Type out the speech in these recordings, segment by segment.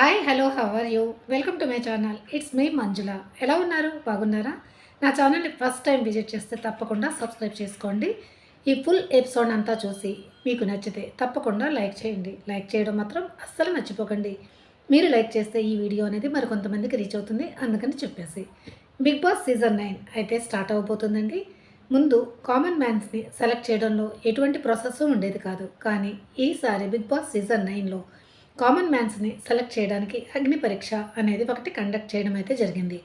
Hi hello how are you welcome to my channel it's me Manjula ఎలా ఉన్నారు బాగున్నారా? నా ఛానల్ని ఫస్ట్ టైం విజిట్ చేస్తే తప్పకుండా సబ్స్క్రైబ్ చేసుకోండి. ఈ ఫుల్ ఎపిసోడ్ అంతా చూసి మీకు నచ్చితే తప్పకుండా లైక్ చేయండి. లైక్ చేయడం మాత్రం అస్సలు మర్చిపోకండి. మీరు లైక్ చేస్తే ఈ వీడియో అనేది మరికొంతమందికి రీచ్ అవుతుంది అందుకని చెప్పేసి. బిగ్ బాస్ సీజన్ నైన్ అయితే స్టార్ట్ అవ్వబోతుందండి ముందు కామన్ మ్యాన్స్ని సెలెక్ట్ చేయడంలో ఎటువంటి ప్రాసెస్ ఉండేది కాదు. కానీ ఈసారి బిగ్ బాస్ సీజన్ నైన్లో కామన్ మ్యాన్స్ని సెలెక్ట్ చేయడానికి అగ్ని పరీక్ష అనేది ఒకటి కండక్ట్ చేయడం అయితే జరిగింది.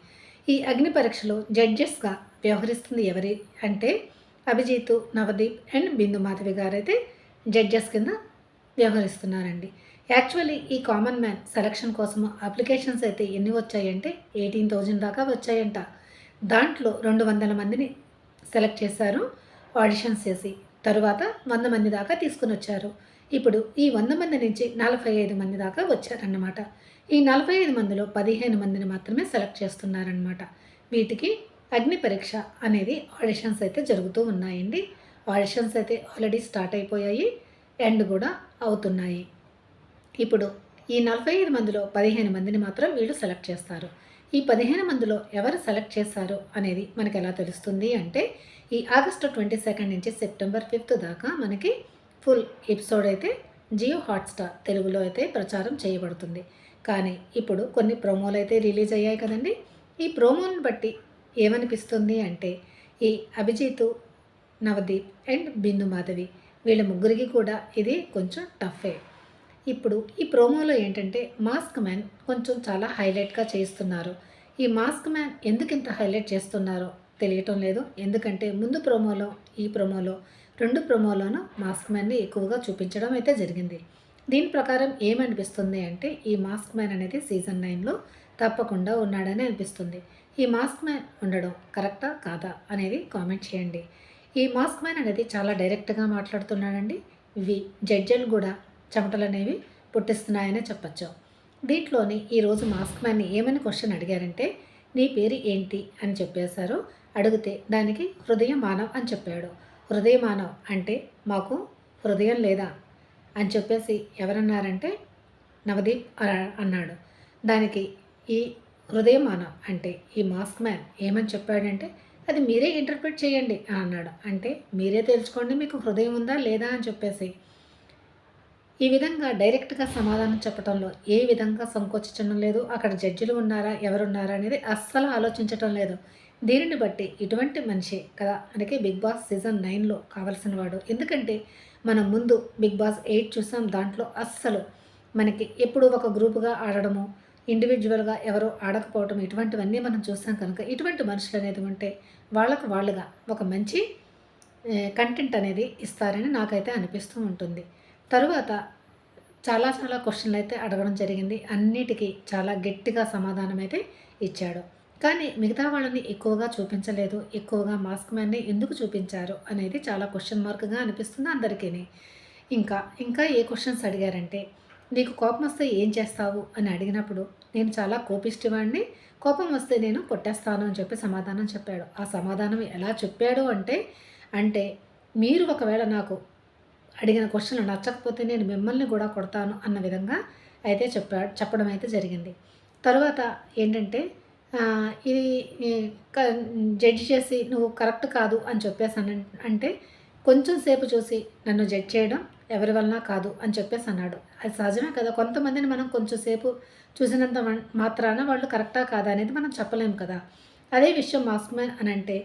ఈ అగ్ని పరీక్షలో జడ్జెస్గా వ్యవహరిస్తుంది ఎవరి అంటే అభిజిత్ నవదీప్ అండ్ బిందు మాధవి గారు అయితే జడ్జెస్ కింద వ్యవహరిస్తున్నారండి. యాక్చువల్లీ ఈ కామన్ మ్యాన్ సెలక్షన్ కోసము అప్లికేషన్స్ అయితే ఎన్ని వచ్చాయంటే ఎయిటీన్ థౌజండ్ దాకా వచ్చాయంట. దాంట్లో రెండు వందల మందిని సెలెక్ట్ చేశారు ఆడిషన్స్ చేసి. తరువాత వంద మంది దాకా తీసుకుని వచ్చారు. ఇప్పుడు ఈ వంద మంది నుంచి నలభై ఐదు మంది దాకా వచ్చారన్నమాట. ఈ నలభై ఐదు మందిలో పదిహేను మందిని మాత్రమే సెలెక్ట్ చేస్తున్నారనమాట వీటికి అగ్ని పరీక్ష అనేది ఆడిషన్స్ అయితే జరుగుతూ ఉన్నాయండి. ఆడిషన్స్ అయితే ఆల్రెడీ స్టార్ట్ అయిపోయాయి. ఎండ్ కూడా అవుతున్నాయి. ఇప్పుడు ఈ నలభై ఐదు మందిలో పదిహేను మందిని మాత్రం వీళ్ళు సెలెక్ట్ చేస్తారు. ఈ పదిహేను మందిలో ఎవరు సెలెక్ట్ చేశారు అనేది మనకు ఎలా తెలుస్తుంది అంటే ఈ ఆగస్టు ట్వంటీ సెకండ్ నుంచి సెప్టెంబర్ ఫిఫ్త్ దాకా మనకి ఫుల్ ఎపిసోడ్ అయితే జియో హాట్స్టార్ తెలుగులో అయితే ప్రచారం చేయబడుతుంది. కానీ ఇప్పుడు కొన్ని ప్రోమోలు అయితే రిలీజ్ అయ్యాయి కదండి. ఈ ప్రోమోని బట్టి ఏమనిపిస్తుంది అంటే ఈ అభిజిత్ నవదీప్ అండ్ బిందు మాధవి వీళ్ళ ముగ్గురికి కూడా ఇది కొంచెం టఫే. ఇప్పుడు ఈ ప్రోమోలో ఏంటంటే మాస్క్ మ్యాన్ కొంచెం చాలా హైలైట్గా చేస్తున్నారు. ఈ మాస్క్ మ్యాన్ ఎందుకు ఇంత హైలైట్ చేస్తున్నారో తెలియటం లేదు. ఎందుకంటే ముందు ప్రోమోలో ఈ ప్రోమోలో రెండు ప్రోమోలోనూ మాస్క్ మ్యాన్ని ఎక్కువగా చూపించడం అయితే జరిగింది. దీని ప్రకారం ఏమనిపిస్తుంది అంటే ఈ మాస్క్ మ్యాన్ అనేది సీజన్ నైన్లో తప్పకుండా ఉన్నాడని అనిపిస్తుంది. ఈ మాస్క్ మ్యాన్ ఉండడం కరెక్టా కాదా అనేది కామెంట్ చేయండి. ఈ మాస్క్ మ్యాన్ అనేది చాలా డైరెక్ట్గా మాట్లాడుతున్నాడండి. ఇవి జడ్జెలు కూడా చెమటలు అనేవి పుట్టిస్తున్నాయనే చెప్పచ్చు. దీంట్లోని ఈరోజు మాస్క్ మ్యాన్ని ఏమని క్వశ్చన్ అడిగారంటే నీ పేరు ఏంటి? అని చెప్పేశారు. అడిగితే దానికి హృదయ మానవ్ అని చెప్పాడు. హృదయ మానవ్ అంటే మాకు హృదయం లేదా అని చెప్పేసి ఎవరన్నారంటే నవదీప్ అ- అన్నాడు. దానికి ఈ హృదయ మానవ్ అంటే ఈ మాస్క్ మ్యాన్ ఏమని చెప్పాడంటే అది మీరే ఇంటర్ప్రిట్ చేయండి అన్నాడు. అంటే మీరే తెలుసుకోండి మీకు హృదయం ఉందా లేదా అని చెప్పేసి. ఈ విధంగా డైరెక్ట్గా సమాధానం చెప్పడంలో ఏ విధంగా సంకోచించడం లేదు అక్కడ జడ్జిలు ఉన్నారా ఎవరున్నారా అనేది అస్సలు ఆలోచించటం లేదు. దీనిని బట్టి? ఇటువంటి మనిషి కదా. మనకి బిగ్ బాస్ సీజన్ నైన్లో కావలసిన వాడు ఎందుకంటే మనం ముందు బిగ్ బాస్ ఎయిట్ చూసాం దాంట్లో అస్సలు మనకి ఎప్పుడు ఒక గ్రూపుగా ఆడడము ఇండివిజువల్గా ఎవరు ఆడకపోవడం ఇటువంటివన్నీ మనం చూసాం కనుక ఇటువంటి మనుషులు అనేది ఉంటే వాళ్ళకు వాళ్ళుగా ఒక మంచి కంటెంట్ అనేది ఇస్తారని నాకైతే అనిపిస్తూ ఉంటుంది. తరువాత చాలా చాలా క్వశ్చన్లు అయితే అడగడం జరిగింది. అన్నిటికీ చాలా గట్టిగా సమాధానం అయితే ఇచ్చాడు. కానీ మిగతా వాళ్ళని ఎక్కువగా చూపించలేదు ఎక్కువగా మాస్క్ మ్యాన్ని ఎందుకు చూపించారు అనేది చాలా క్వశ్చన్ మార్క్గా అనిపిస్తుంది అందరికీ ఇంకా ఇంకా ఏ క్వశ్చన్స్ అడిగారంటే నీకు కోపం వస్తే ఏం చేస్తావు? అని అడిగినప్పుడు నేను చాలా కోపిష్టివాడిని కోపం వస్తే నేను కొట్టేస్తాను అని చెప్పి సమాధానం చెప్పాడు. ఆ సమాధానం ఎలా చెప్పాడు అంటే అంటే మీరు ఒకవేళ నాకు అడిగిన క్వశ్చన్లు నచ్చకపోతే నేను మిమ్మల్ని కూడా కొడతాను అన్న విధంగా అయితే చెప్పాడు చెప్పడం అయితే జరిగింది. తర్వాత ఏంటంటే ఇది క- జడ్జి చేసి నువ్వు కరెక్ట్ కాదు అని చెప్పేసి అన అంటే కొంచెం సేపు చూసి నన్ను జడ్జ్ చేయడం ఎవరి వలన కాదు అని చెప్పేసి అన్నాడు. అది సహజమే కదా. కొంతమందిని మనం కొంచెం సేపు చూసినంత మాత్రాన వాళ్ళు కరెక్టా కాదా అనేది మనం చెప్పలేము కదా. అదే విషయం మాస్క్ మ్యాన్ అని అంటే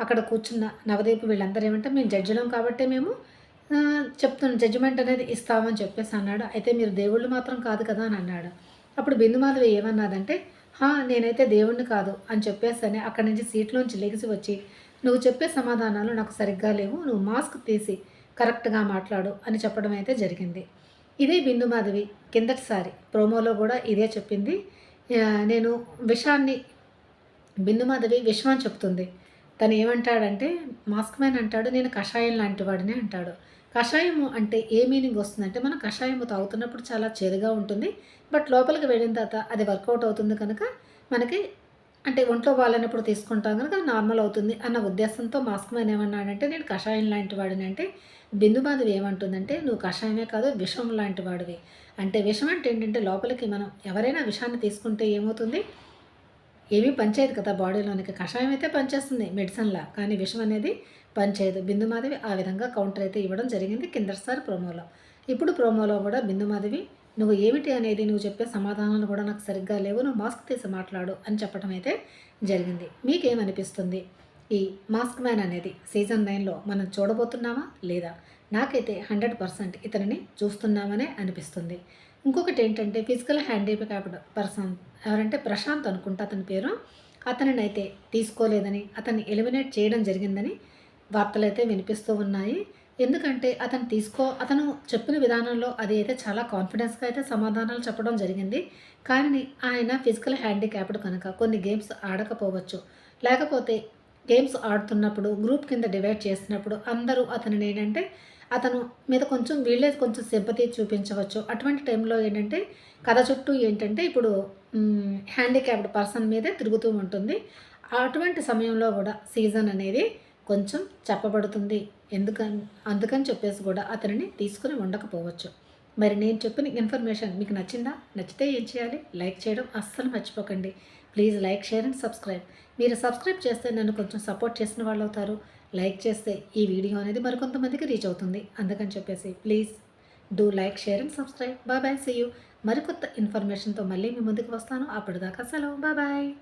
అక్కడ కూర్చున్న నవదీప్ వీళ్ళందరూ ఏమంటే మేము జడ్జిలం కాబట్టి మేము చెప్తున్న జడ్జిమెంట్ అనేది ఇస్తామని చెప్పేసి అన్నాడు. అయితే మీరు దేవుళ్ళు మాత్రం కాదు కదా అని అన్నాడు. అప్పుడు బిందు మాధవి ఏమన్నదంటే "హా, నేనైతే దేవుణ్ణి కాదు అని చెప్పేస్తేనే అక్కడి నుంచి సీట్లోంచి లెగిసి వచ్చి నువ్వు చెప్పే సమాధానాలు నాకు సరిగ్గా లేవు నువ్వు మాస్క్ తీసి కరెక్ట్గా మాట్లాడు అని చెప్పడం అయితే జరిగింది. ఇదే బిందు మాధవి కిందటిసారి ప్రోమోలో కూడా ఇదే చెప్పింది. నేను విషాన్ని బిందు మాధవి విషం అని చెప్తుంది. తను ఏమంటాడంటే మాస్క్ మ్యాన్ అంటాడు నేను కషాయం లాంటి వాడిని అంటాడు. కషాయము అంటే ఏ మీనింగ్ వస్తుందంటే మనం కషాయము తాగుతున్నప్పుడు చాలా చేదుగా ఉంటుంది. బట్ లోపలికి వెళ్ళిన తర్వాత అది వర్కౌట్ అవుతుంది కనుక మనకి అంటే ఒంట్లో బాగాలేనప్పుడు తీసుకుంటాం కనుక నార్మల్ అవుతుంది అన్న ఉద్దేశంతో మాస్క్ మ్యాన్ ఏమన్నాడంటే నేను కషాయం లాంటి వాడిని అంటే బిందు మాధవి ఏమంటుందంటే నువ్వు కషాయమే కాదు విషం లాంటి వాడివి. అంటే విషం అంటే ఏంటంటే లోపలికి మనం ఎవరైనా విషాన్ని తీసుకుంటే ఏమవుతుంది? ఏమీ పనిచేయదు కదా బాడీలోనికి కషాయం అయితే పనిచేస్తుంది మెడిసిన్లా. కానీ విషం అనేది పనిచేయదు. బిందుమాధవి ఆ విధంగా కౌంటర్ అయితే ఇవ్వడం జరిగింది కిందసారి ప్రోమోలో. ఇప్పుడు ప్రోమోలో కూడా బిందుమాధవి నువ్వు ఏమిటి అనేది నువ్వు చెప్పే సమాధానాలు కూడా నాకు సరిగ్గా లేవు. నువ్వు మాస్క్ తీసి మాట్లాడు అని చెప్పడం అయితే జరిగింది. మీకేమనిపిస్తుంది? ఈ మాస్క్ మ్యాన్ అనేది సీజన్ నైన్లో మనం చూడబోతున్నామా లేదా? నాకైతే హండ్రెడ్ పర్సెంట్ ఇతనిని చూస్తున్నామనే అనిపిస్తుంది. ఇంకొకటి ఏంటంటే ఫిజికల్ హ్యాండిక్యాప్డ్ పర్సన్ ఎవరంటే ప్రశాంత్ అనుకుంటా అతని పేరు. అతనిని అయితే తీసుకోలేదని అతన్ని ఎలిమినేట్ చేయడం జరిగిందని వార్తలు అయితే వినిపిస్తూ ఉన్నాయి. ఎందుకంటే అతను తీసుకో అతను చెప్పిన విధానంలో అది అయితే చాలా కాన్ఫిడెన్స్గా అయితే సమాధానాలు చెప్పడం జరిగింది. కానీ ఆయన ఫిజికల్ హ్యాండిక్యాప్డ్ కనుక కొన్ని గేమ్స్ ఆడకపోవచ్చు. లేకపోతే గేమ్స్ ఆడుతున్నప్పుడు గ్రూప్ కింద డివైడ్ చేసినప్పుడు అందరూ అతనిని ఏంటంటే అతను మీద కొంచెం వీళ్ళే కొంచెం సింపతి చూపించవచ్చు. అటువంటి టైంలో ఏంటంటే కథ చుట్టూ ఏంటంటే ఇప్పుడు హ్యాండిక్యాప్డ్ పర్సన్ మీదే తిరుగుతూ ఉంటుంది. అటువంటి సమయంలో కూడా సీజన్ అనేది కొంచెం చెప్పబడుతుంది. ఎందుకని అందుకని చెప్పేసి కూడా అతనిని తీసుకుని ఉండకపోవచ్చు. మరి నేను చెప్పిన ఇన్ఫర్మేషన్ మీకు నచ్చిందా? నచ్చితే ఏం చేయాలి? లైక్ చేయడం అస్సలు మర్చిపోకండి. Please like share and subscribe. మీరు సబ్స్క్రైబ్ చేస్తే నన్ను కొంచెం సపోర్ట్ చేసిన వాళ్ళు అవుతారు. లైక్ చేస్తే ఈ వీడియో అనేది మరికొంతమందికి రీచ్ అవుతుంది. అందుకని చెప్పేసి please do like share and subscribe. Bye bye see you. మరికొత్త ఇన్ఫర్మేషన్తో మళ్ళీ మీ ముందుకు వస్తాను. అప్పటిదాకా సెలవు. Bye bye.